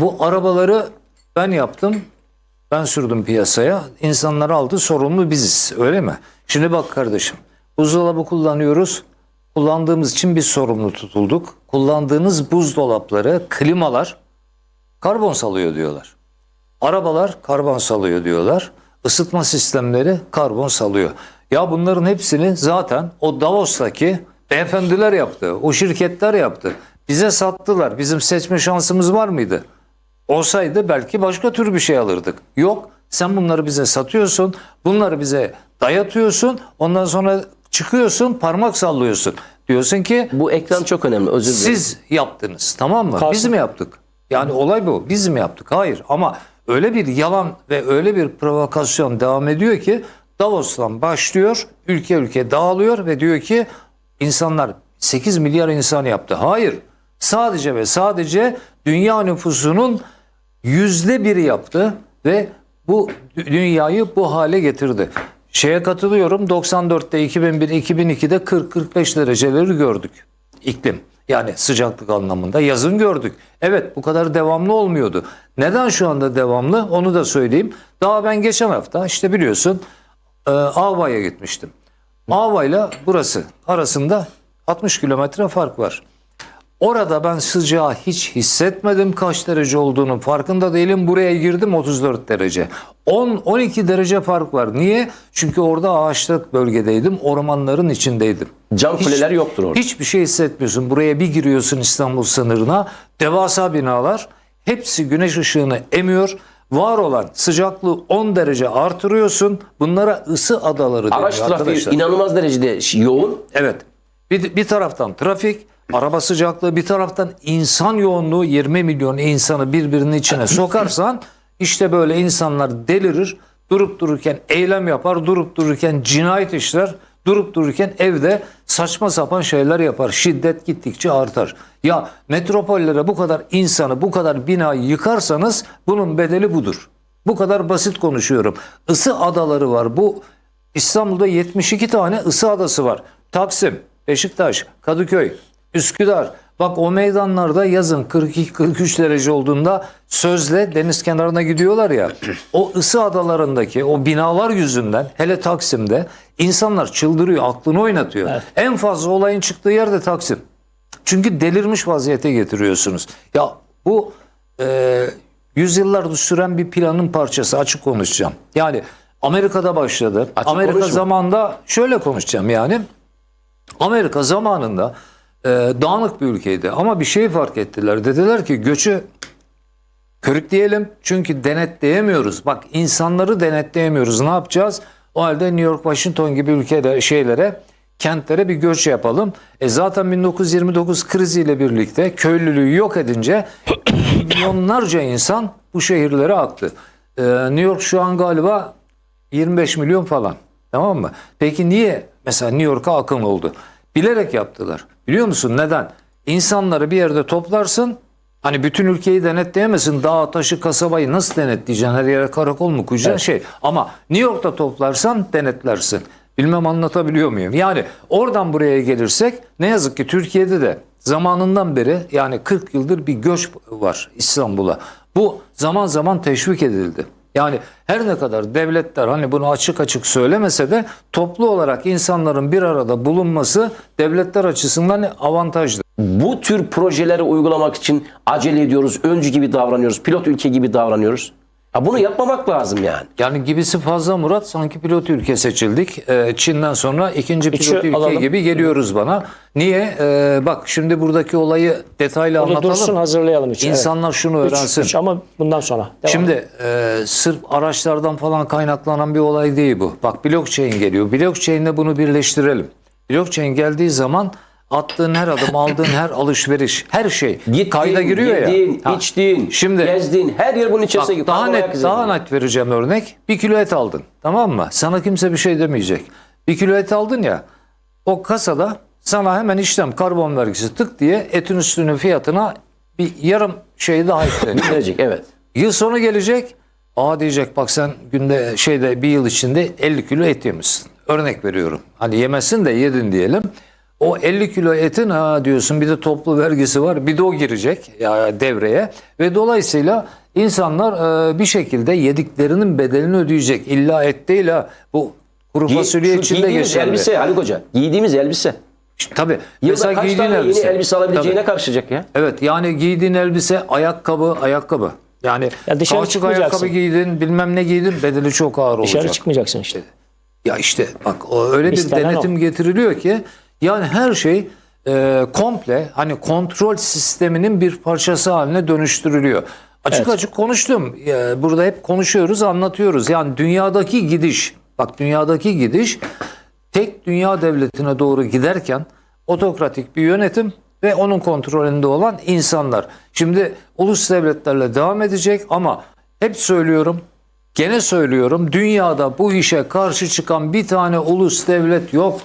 Bu arabaları ben yaptım. Ben sürdüm piyasaya. İnsanlar aldı. Sorumlu biziz. Öyle mi? Şimdi bak kardeşim. Buzdolabı kullanıyoruz. Kullandığımız için biz sorumlu tutulduk. Kullandığınız buzdolapları, klimalar karbon salıyor diyorlar. Arabalar karbon salıyor diyorlar. Isıtma sistemleri karbon salıyor. Ya bunların hepsini zaten o Davos'taki beyefendiler yaptı. O şirketler yaptı. Bize sattılar. Bizim seçme şansımız var mıydı? Olsaydı belki başka tür bir şey alırdık. Yok. Sen bunları bize satıyorsun. Bunları bize dayatıyorsun. Ondan sonra çıkıyorsun parmak sallıyorsun. Diyorsun ki Bu ekran çok önemli. Özür dilerim. siz yaptınız tamam mı? Karşı- Biz mi yaptık? Yani olay bu. Biz mi yaptık? Hayır ama öyle bir yalan ve öyle bir provokasyon devam ediyor ki Davos'tan başlıyor, ülke ülke dağılıyor ve diyor ki insanlar 8 milyar insan yaptı. Hayır. Sadece ve sadece dünya nüfusunun yüzde biri yaptı ve bu dü- dünyayı bu hale getirdi. Şeye katılıyorum 94'te 2001 2002'de 40-45 dereceleri gördük iklim. Yani sıcaklık anlamında yazın gördük. Evet bu kadar devamlı olmuyordu. Neden şu anda devamlı onu da söyleyeyim. Daha ben geçen hafta işte biliyorsun e, Avva'ya gitmiştim. Avva'yla burası arasında 60 kilometre fark var. Orada ben sıcağı hiç hissetmedim. Kaç derece olduğunun farkında değilim. Buraya girdim 34 derece. 10-12 derece fark var. Niye? Çünkü orada ağaçlık bölgedeydim. Ormanların içindeydim. Cam Hiç- kuleler yoktur orada. Hiçbir şey hissetmiyorsun. Buraya bir giriyorsun İstanbul sınırına. Devasa binalar. Hepsi güneş ışığını emiyor. Var olan sıcaklığı 10 derece artırıyorsun. Bunlara ısı adaları deniyor Araç trafiği arkadaşlar. inanılmaz derecede yoğun. Evet. Bir, bir taraftan trafik, araba sıcaklığı, bir taraftan insan yoğunluğu 20 milyon insanı birbirinin içine sokarsan işte böyle insanlar delirir. Durup dururken eylem yapar, durup dururken cinayet işler, durup dururken evde saçma sapan şeyler yapar. Şiddet gittikçe artar. Ya metropollere bu kadar insanı, bu kadar binayı yıkarsanız bunun bedeli budur. Bu kadar basit konuşuyorum. Isı adaları var. Bu İstanbul'da 72 tane ısı adası var. Taksim, Beşiktaş, Kadıköy, Üsküdar. Bak o meydanlarda yazın 42-43 derece olduğunda sözle deniz kenarına gidiyorlar ya. O ısı adalarındaki o binalar yüzünden hele Taksim'de insanlar çıldırıyor, aklını oynatıyor. En fazla olayın çıktığı yer de Taksim. Çünkü delirmiş vaziyete getiriyorsunuz. Ya bu e, yüzyıllardır süren bir planın parçası açık konuşacağım. Yani Amerika'da başladı. Açık Amerika konuşma. zamanında şöyle konuşacağım yani. Amerika zamanında e, dağınık bir ülkeydi ama bir şey fark ettiler. Dediler ki göçü körükleyelim çünkü denetleyemiyoruz. Bak insanları denetleyemiyoruz. Ne yapacağız? O halde New York, Washington gibi ülkede şeylere, kentlere bir göç yapalım. E zaten 1929 kriziyle birlikte köylülüğü yok edince milyonlarca insan bu şehirlere aktı. E, New York şu an galiba 25 milyon falan. Tamam mı? Peki niye mesela New York'a akın oldu? Bilerek yaptılar. Biliyor musun neden? İnsanları bir yerde toplarsın. Hani bütün ülkeyi denetleyemezsin. Dağ, taşı, kasabayı nasıl denetleyeceksin? Her yere karakol mu koyacaksın? Şey. Ama New York'ta toplarsan denetlersin. Bilmem anlatabiliyor muyum? Yani oradan buraya gelirsek ne yazık ki Türkiye'de de zamanından beri yani 40 yıldır bir göç var İstanbul'a. Bu zaman zaman teşvik edildi. Yani her ne kadar devletler hani bunu açık açık söylemese de toplu olarak insanların bir arada bulunması devletler açısından avantajlı. Bu tür projeleri uygulamak için acele ediyoruz. Öncü gibi davranıyoruz. Pilot ülke gibi davranıyoruz. Ya bunu yapmamak lazım yani. Yani gibisi fazla Murat sanki pilot ülke seçildik. Ee, Çin'den sonra ikinci pilot Üçü ülke alalım. gibi geliyoruz bana. Niye? Ee, bak şimdi buradaki olayı detaylı Orada anlatalım. dursun hazırlayalım için. İnsanlar şunu Üç- öğrensin. üç ama bundan sonra. Devam. Şimdi e, sırf araçlardan falan kaynaklanan bir olay değil bu. Bak blockchain geliyor. Blockchain'le bunu birleştirelim. Blockchain geldiği zaman attığın her adım, aldığın her alışveriş, her şey Gittin, kayda giriyor yedin, ya. Ha. içtin, Şimdi gezdin. Her yer bunun içerisine giriyor. daha net, daha net vereceğim örnek. Bir kilo et aldın. Tamam mı? Sana kimse bir şey demeyecek. Bir kilo et aldın ya. O kasada sana hemen işlem karbon vergisi tık diye etin üstünün fiyatına bir yarım şey daha ekleniyor. Verecek evet. Yıl sonu gelecek. Aa diyecek bak sen günde şeyde bir yıl içinde 50 kilo et yemişsin. Örnek veriyorum. Hani yemezsin de yedin diyelim. O 50 kilo etin ha diyorsun bir de toplu vergisi var bir de o girecek ya devreye ve dolayısıyla insanlar e, bir şekilde yediklerinin bedelini ödeyecek. İlla et değil ha bu kuru Giy- fasulye şu için de giydiğimiz geçerli. elbise Haluk Hoca. Giydiğimiz elbise. İşte Tabii. Yılda Mesela kaç giydiğin tane elbise. yeni elbise alabileceğine Tabii. karşılayacak ya. Evet yani giydiğin elbise ayakkabı ayakkabı. Yani Ya dışarı çıkmayacaksın. ayakkabı giydin bilmem ne giydin bedeli çok ağır olacak. Dışarı çıkmayacaksın işte. Ya işte bak o öyle bir İstenen denetim getiriliyor ki yani her şey e, komple hani kontrol sisteminin bir parçası haline dönüştürülüyor. Açık Evet. açık konuştum. E, burada hep konuşuyoruz, anlatıyoruz. Yani dünyadaki gidiş, bak dünyadaki gidiş tek dünya devletine doğru giderken otokratik bir yönetim ve onun kontrolünde olan insanlar. Şimdi ulus devletlerle devam edecek ama hep söylüyorum Gene söylüyorum dünyada bu işe karşı çıkan bir tane ulus devlet yok.